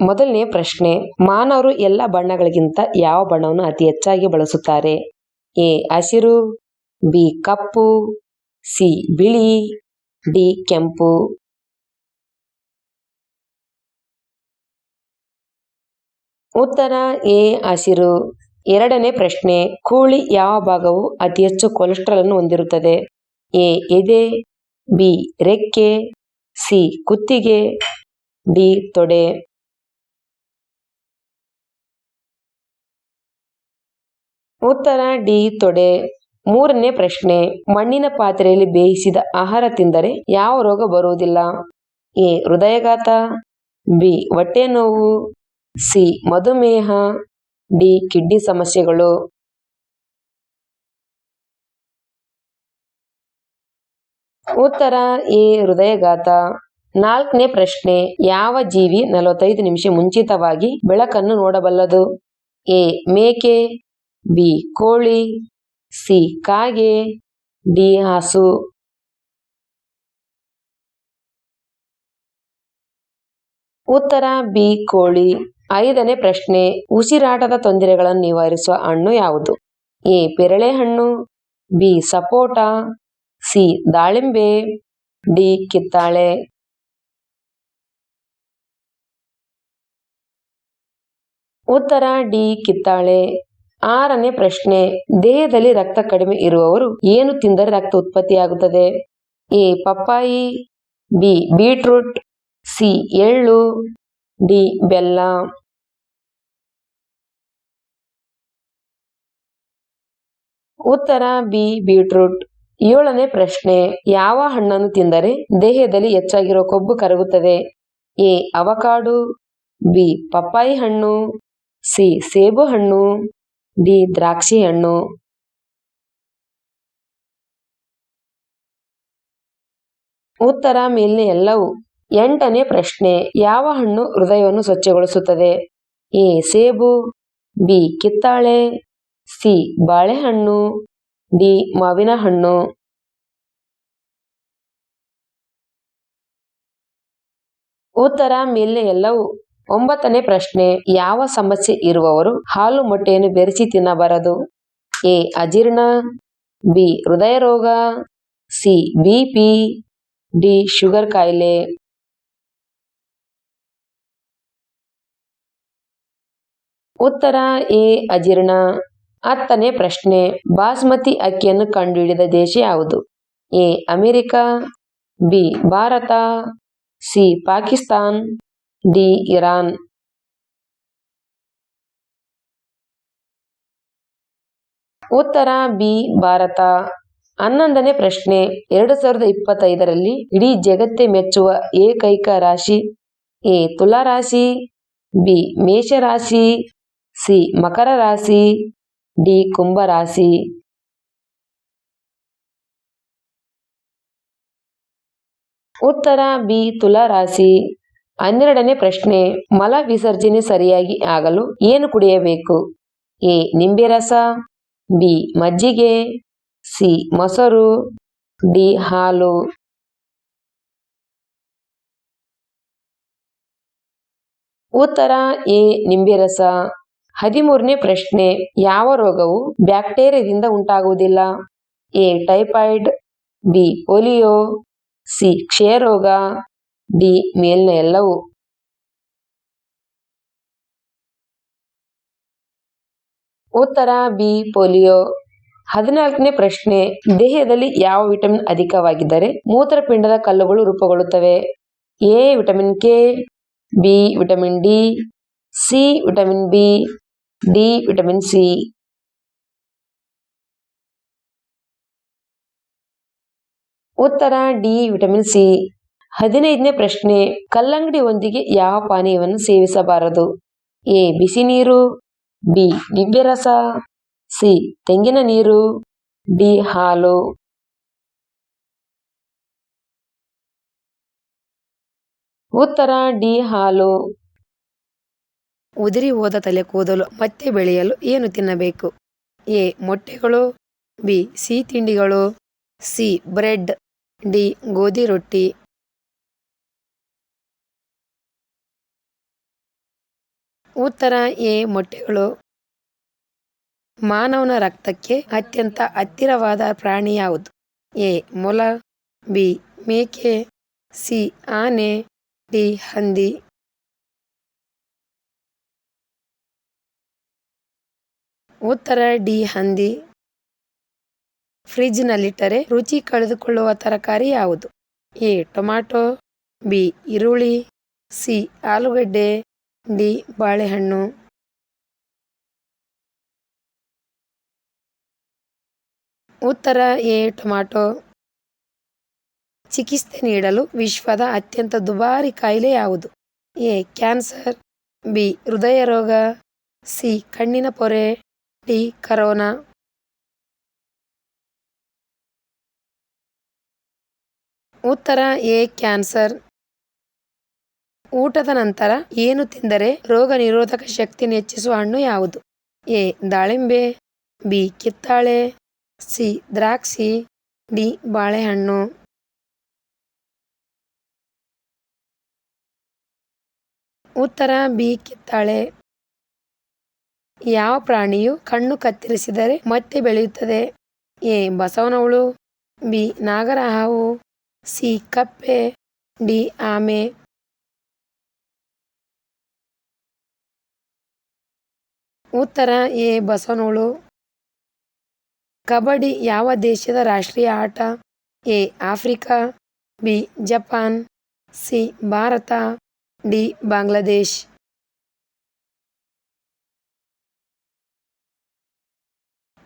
ಮೊದಲನೇ ಪ್ರಶ್ನೆ, ಮಾನವರು ಎಲ್ಲ ಬಣ್ಣಗಳಿಗಿಂತ ಯಾವ ಬಣ್ಣವನ್ನು ಅತಿ ಹೆಚ್ಚಾಗಿ ಬಳಸುತ್ತಾರೆ? ಎ, ಹಸಿರು, ಬಿ, ಕಪ್ಪು, ಸಿ, ಬಿಳಿ, ಡಿ, ಕೆಂಪು. ಉತ್ತರ, ಎ, ಹಸಿರು. ಎರಡನೇ ಪ್ರಶ್ನೆ ಕೋಳಿ ಯಾವ ಭಾಗವು ಅತಿ ಹೆಚ್ಚು ಕೊಲೆಸ್ಟ್ರಾಲ್ ಅನ್ನು ಹೊಂದಿರುತ್ತದೆ? ಎ, ಎದೆ, ಬಿ, ರೆಕ್ಕೆ, ಸಿ, ಕುತ್ತಿಗೆ, ಡಿ, ತೊಡೆ. ಉತ್ತರ ಡಿ ತೊಡೆ. ಮೂರನೇ ಪ್ರಶ್ನೆ, ಮಣ್ಣಿನ ಪಾತ್ರೆಯಲ್ಲಿ ಬೇಯಿಸಿದ ಆಹಾರ ತಿಂದರೆ ಯಾವ ರೋಗ ಬರುವುದಿಲ್ಲ? ಎ, ಹೃದಯಘಾತ, ಬಿ ಹೊಟ್ಟೆ ನೋವು ಸಿ, ಮಧುಮೇಹ, ಡಿ, ಕಿಡ್ನಿ ಸಮಸ್ಯೆಗಳು. ಉತ್ತರ ಎ, ಹೃದಯಘಾತ. ನಾಲ್ಕನೇ ಪ್ರಶ್ನೆ, ಯಾವ ಜೀವಿ ನಲವತ್ತೈದು ನಿಮಿಷ ಮುಂಚಿತವಾಗಿ ಬೆಳಕನ್ನು ನೋಡಬಲ್ಲದು? ಎ, ಮೇಕೆ ಬಿ. ಕೋಳಿ, ಸಿ. ಕಾಗೆ, ಡಿ. ಹಾಸು. ಉತ್ತರ, ಬಿ. ಕೋಳಿ. ಐದನೇ ಪ್ರಶ್ನೆ, ಉಸಿರಾಟದ ತೊಂದರೆಗಳನ್ನು ನಿವಾರಿಸುವ ಹಣ್ಣು ಯಾವುದು? ಎ. ಪೆರಳೆ ಹಣ್ಣು ಬಿ. ಸಪೋಟ, ಸಿ. ದಾಳಿಂಬೆ, ಡಿ. ಕಿತ್ತಾಳೆ. ಉತ್ತರ, ಡಿ. ಕಿತ್ತಾಳೆ. ಆರನೇ ಪ್ರಶ್ನೆ, ದೇಹದಲ್ಲಿ ರಕ್ತ ಕಡಿಮೆ ಇರುವವರು ಏನು ತಿಂದರೆ ರಕ್ತ ಉತ್ಪತ್ತಿಯಾಗುತ್ತದೆ? ಎ, ಪಪ್ಪಾಯಿ, ಬಿ, ಬೀಟ್ರೂಟ್, ಸಿ, ಎಳ್ಳು, ಡಿ, ಬೆಲ್ಲ. ಉತ್ತರ, ಬಿ, ಬೀಟ್ರೂಟ್. ಏಳನೇ ಪ್ರಶ್ನೆ, ಯಾವ ಹಣ್ಣನ್ನು ತಿಂದರೆ ದೇಹದಲ್ಲಿ ಹೆಚ್ಚಾಗಿರೋ ಕೊಬ್ಬು ಕರಗುತ್ತದೆ? ಎ, ಅವಕಾಡು, ಬಿ, ಪಪ್ಪಾಯಿ ಹಣ್ಣು, ಸಿ, ಸೇಬು ಹಣ್ಣು. ಡಿ ದ್ರಾಕ್ಷಿ ಹಣ್ಣು. ಉತ್ತರ ಮೇಲಿನ ಎಲ್ಲವೂ ಎಂಟನೇ ಪ್ರಶ್ನೆ, ಯಾವ ಹಣ್ಣು ಹೃದಯವನ್ನು ಸ್ವಚ್ಛಗೊಳಿಸುತ್ತದೆ? ಎ, ಸೇಬು, ಬಿ, ಕಿತ್ತಾಳೆ, ಸಿ, ಬಾಳೆಹಣ್ಣು, ಡಿ, ಮಾವಿನ ಹಣ್ಣು. ಉತ್ತರ ಮೇಲಿನ ಎಲ್ಲವೂ ಒಂಬತ್ತನೇ ಪ್ರಶ್ನೆ, ಯಾವ ಸಮಸ್ಯೆ ಇರುವವರು ಹಾಲು ಮೊಟ್ಟೆಯನ್ನು ಬೆರೆಸಿ ತಿನ್ನಬಾರದು? ಎ, ಅಜೀರ್ಣ, ಬಿ ಹೃದಯ ರೋಗ ಸಿ ಬಿಪಿ ಡಿ, ಶುಗರ್ ಕಾಯಿಲೆ. ಉತ್ತರ, ಎ, ಅಜೀರ್ಣ. ಹತ್ತನೇ ಪ್ರಶ್ನೆ, ಬಾಸ್ಮತಿ ಅಕ್ಕಿಯನ್ನು ಕಂಡುಹಿಡಿದ ದೇಶ ಯಾವುದು? A, America, B, Bharat, C, Pakistan. D, Iran. ಉತ್ತರ, ಬಿ, ಭಾರತ. ಹನ್ನೊಂದನೇ ಪ್ರಶ್ನೆ. ಎರಡು ಸಾವಿರದ ಇಪ್ಪತ್ತೈದರಲ್ಲಿ ಇಡೀ ಜಗತ್ತೇ ಮೆಚ್ಚುವ ಏಕೈಕ ರಾಶಿ ಎ, ತುಲಾ ರಾಶಿ, ಬಿ ಮೇಷರಾಶಿ ಸಿ, ಮಕರ ರಾಶಿ, ಡಿ, ಕುಂಭ ರಾಶಿ. ಉತ್ತರ, ಬಿ, ತುಲಾ ರಾಶಿ. ಹನ್ನೆರಡನೇ ಪ್ರಶ್ನೆ, ಮಲ ವಿಸರ್ಜನೆ ಸರಿಯಾಗಿ ಆಗಲು ಏನು ಕುಡಿಯಬೇಕು? ಎ, ನಿಂಬೆ ರಸ, ಬಿ, ಮಜ್ಜಿಗೆ, ಸಿ, ಮೊಸರು, ಡಿ, ಹಾಲು. ಉತ್ತರ, ಎ, ನಿಂಬೆ ರಸ. ಹದಿಮೂರನೇ ಪ್ರಶ್ನೆ, ಯಾವ ರೋಗವು ಬ್ಯಾಕ್ಟೀರಿಯಾದಿಂದ ಉಂಟಾಗುವುದಿಲ್ಲ? A, typhoid, B, polio, C, ಕ್ಷಯರೋಗ. ಡಿ ಮೇಲಿನ ಎಲ್ಲವೂ ಉತ್ತರ ಬಿ ಪೋಲಿಯೋ ಹದಿನಾಲ್ಕನೇ ಪ್ರಶ್ನೆ, ದೇಹದಲ್ಲಿ ಯಾವ ವಿಟಮಿನ್ ಅಧಿಕವಾಗಿದ್ದರೆ ಮೂತ್ರಪಿಂಡದ ಕಲ್ಲುಗಳು ರೂಪುಗೊಳ್ಳುತ್ತವೆ? A vitamin K, B vitamin D, C vitamin B, D vitamin C. ಉತ್ತರ ಡಿ ವಿಟಮಿನ್ ಸಿ. ಹದಿನೈದನೇ ಪ್ರಶ್ನೆ ಕಲ್ಲಂಗಡಿ ಒಂದಿಗೆ ಯಾವ ಪಾನೀಯವನ್ನು ಸೇವಿಸಬಾರದು? ಎ, ಬಿಸಿ ನೀರು, ಬಿ ನಿಂಬೆ ರಸ ಸಿ, ತೆಂಗಿನ ನೀರು, ಡಿ, ಹಾಲು. ಉತ್ತರ, ಡಿ, ಹಾಲು. ಉದುರಿ ಹೋದ ತಲೆ ಕೂದಲು ಮತ್ತೆ ಬೆಳೆಯಲು ಏನು ತಿನ್ನಬೇಕು? ಎ, ಮೊಟ್ಟೆಗಳು, ಬಿ, ಸಿಹಿ ತಿಂಡಿಗಳು, ಸಿ, ಬ್ರೆಡ್, ಡಿ, ಗೋಧಿ ರೊಟ್ಟಿ. ಉತ್ತರ ಎ ಮೊಟ್ಟೆಗಳು. ಮಾನವನ ರಕ್ತಕ್ಕೆ ಅತ್ಯಂತ ಹತ್ತಿರವಾದ ಪ್ರಾಣಿ ಯಾವುದು? ಎ ಮೊಲ, ಬಿ ಮೇಕೆ, ಸಿ ಆನೆ, ಡಿ ಹಂದಿ. ಉತ್ತರ ಡಿ ಹಂದಿ. ಫ್ರಿಜ್ನಲ್ಲಿಟ್ಟರೆ ರುಚಿ ಕಳೆದುಕೊಳ್ಳುವ ತರಕಾರಿ ಯಾವುದು? ಎ ಟೊಮ್ಯಾಟೊ ಬಿ ಈರುಳ್ಳಿ, ಸಿ ಆಲೂಗಡ್ಡೆ ಡಿ ಬಾಳೆಹಣ್ಣು. ಉತ್ತರ, ಎ ಟೊಮ್ಯಾಟೊ ಚಿಕಿತ್ಸೆ ನೀಡಲು ವಿಶ್ವದ ಅತ್ಯಂತ ದುಬಾರಿ ಕಾಯಿಲೆ ಯಾವುದು? A, cancer. ಬಿ, ಹೃದಯ ರೋಗ. ಸಿ, ಕಣ್ಣಿನ ಪೊರೆ. D, corona. ಉತ್ತರ, ಎ, ಕ್ಯಾನ್ಸರ್. ಊಟದ ನಂತರ ಏನು ತಿಂದರೆ ರೋಗ ನಿರೋಧಕ ಶಕ್ತಿಯನ್ನು ಹೆಚ್ಚಿಸುವ ಹಣ್ಣು ಯಾವುದು? ಎ. ದಾಳಿಂಬೆ, ಬಿ. ಕಿತ್ತಾಳೆ, ಸಿ. ದ್ರಾಕ್ಷಿ, ಡಿ. ಬಾಳೆಹಣ್ಣು. ಉತ್ತರ, ಬಿ. ಕಿತ್ತಾಳೆ. ಯಾವ ಪ್ರಾಣಿಯು ಕಣ್ಣು ಕತ್ತರಿಸಿದರೆ ಮತ್ತೆ ಬೆಳೆಯುತ್ತದೆ? ಎ. ಬಸವನ ಹುಳು ಬಿ. ನಾಗರಹಾವು, ಸಿ. ಕಪ್ಪೆ, ಡಿ. ಆಮೆ. ಉತ್ತರ ಎ. ಬಸವನೋಳು. ಕಬಡ್ಡಿ ಯಾವ ದೇಶದ ರಾಷ್ಟ್ರೀಯ ಆಟ? A. Africa. B. Japan. C. Bharat. D. Bangladesh.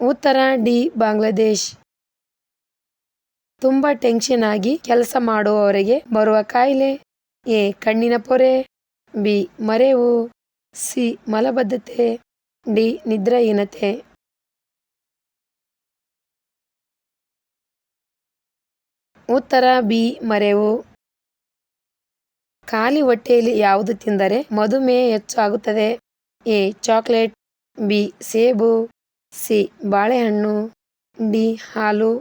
ಉತ್ತರ ಡಿ. ಬಾಂಗ್ಲಾದೇಶ್. ತುಂಬ ಟೆನ್ಷನ್ ಆಗಿ ಕೆಲಸ ಮಾಡುವವರಿಗೆ ಬರುವ ಕಾಯಿಲೆ. ಎ. ಕಣ್ಣಿನ ಪೊರೆ. ಬಿ. ಮರೆವು. ಸಿ. ಮಲಬದ್ಧತೆ. ಡಿ ನಿದ್ರಾಹೀನತೆ ಉತ್ತರ ಬಿ ಮರೆವು. ಖಾಲಿ ಹೊಟ್ಟೆಯಲ್ಲಿ ಯಾವುದು ತಿಂದರೆ ಮಧುಮೇಹ ಹೆಚ್ಚು ಆಗುತ್ತದೆ. ಎ ಚಾಕ್ಲೇಟ್, ಬಿ ಸೇಬು, ಸಿ ಬಾಳೆಹಣ್ಣು, ಡಿ ಹಾಲು.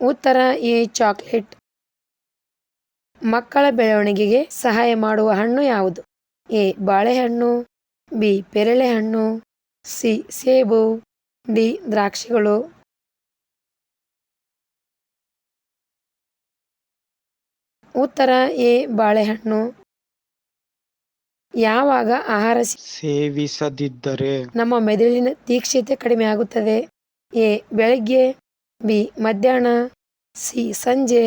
ಉತ್ತರ ಎ ಚಾಕ್ಲೇಟ್. ಮಕ್ಕಳ ಬೆಳವಣಿಗೆಗೆ ಸಹಾಯ ಮಾಡುವ ಹಣ್ಣು ಯಾವುದು? ಎ. ಬಾಳೆಹಣ್ಣು ಬಿ. ಪೇರಳೆಹಣ್ಣು ಸಿ. ಸೇಬು ಡಿ. ದ್ರಾಕ್ಷಿಗಳು. ಉತ್ತರ ಎ. ಬಾಳೆಹಣ್ಣು. ಯಾವಾಗ ಆಹಾರ ಸೇವಿಸದಿದ್ದರೆ. ನಮ್ಮ ಮೆದುಳಿನ ತೀಕ್ಷ್ಣತೆ ಕಡಿಮೆ ಆಗುತ್ತದೆ. ಎ. ಬೆಳಗ್ಗೆ ಬಿ. ಮಧ್ಯಾಹ್ನ ಸಿ. ಸಂಜೆ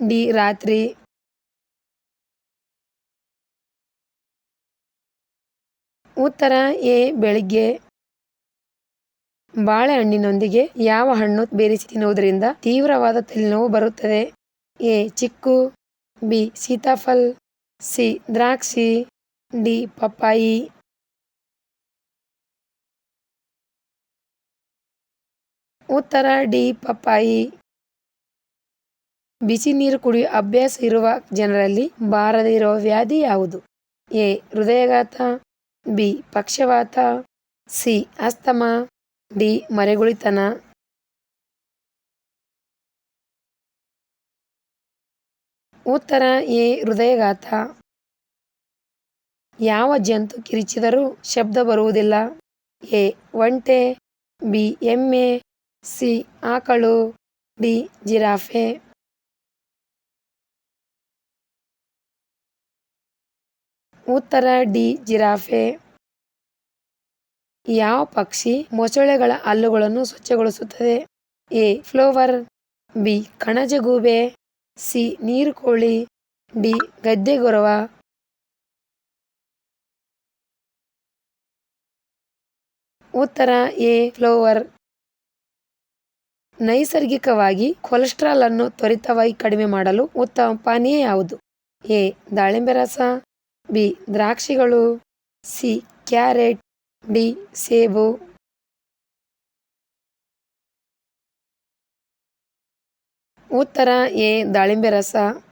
ಡಿ. ರಾತ್ರಿ. ಉತ್ತರ ಎ, ಬೆಳಿಗ್ಗೆ. ಬಾಳೆಹಣ್ಣಿನೊಂದಿಗೆ ಯಾವ ಹಣ್ಣು ಬೇರಿಸಿ ತಿನ್ನುವುದರಿಂದ ತೀವ್ರವಾದ ತಲೆನೋವು ಬರುತ್ತದೆ? A, chikoo. B, sitaphal. C, ದ್ರಾಕ್ಷಿ. ಡಿ, ಪಪ್ಪಾಯಿ. ಉತ್ತರ ಡಿ, ಪಪ್ಪಾಯಿ. ಬಿಸಿ ನೀರು ಕುಡಿಯುವ ಅಭ್ಯಾಸ ಇರುವ ಜನರಲ್ಲಿ ಬಾರದೇ ಇರುವ ವ್ಯಾಧಿ ಯಾವುದು? ಎ, ಹೃದಯಾಘಾತ. ಬಿ. ಪಕ್ಷವಾತ, ಸಿ. Asthma, D. ಮರೆಗುಳಿತನ. ಉತ್ತರ, ಎ. ಹೃದಯಘಾತ. ಯಾವ ಜಂತು ಕಿರಿಚಿದರೂ ಶಬ್ದ ಬರುವುದಿಲ್ಲ. ಎ. ಒಂಟೆ, ಬಿ. ಎಮ್ಮೆ ಸಿ. ಆಕಳು, ಡಿ. ಜಿರಾಫೆ. ಉತ್ತರ ಡಿ ಜಿರಾಫೆ. ಯಾವ ಪಕ್ಷಿ ಮೊಸಳೆಗಳ ಹಲ್ಲುಗಳನ್ನು ಸ್ವಚ್ಛಗೊಳಿಸುತ್ತದೆ? ಎ. Plover, B. ಕಣಜಗೂಬೆ, ಸಿ. ನೀರುಕೋಳಿ, ಡಿ. ಗದ್ದೆಗೊರವ. ಉತ್ತರ ಎ. ಫ್ಲೋವರ್. ನೈಸರ್ಗಿಕವಾಗಿ ಕೊಲೆಸ್ಟ್ರಾಲ್ ಅನ್ನು ತ್ವರಿತವಾಗಿ ಕಡಿಮೆ ಮಾಡಲು ಉತ್ತಮ ಪಾನೀಯ ಯಾವುದು? ಎ. ದಾಳಿಂಬೆ ರಸ ಬಿ. ದ್ರಾಕ್ಷಿಗಳು. ಸಿ. ಕ್ಯಾರೆಟ್. ಡಿ. ಸೇಬು. ಉತ್ತರ ಎ. ದಾಳಿಂಬೆ ರಸ.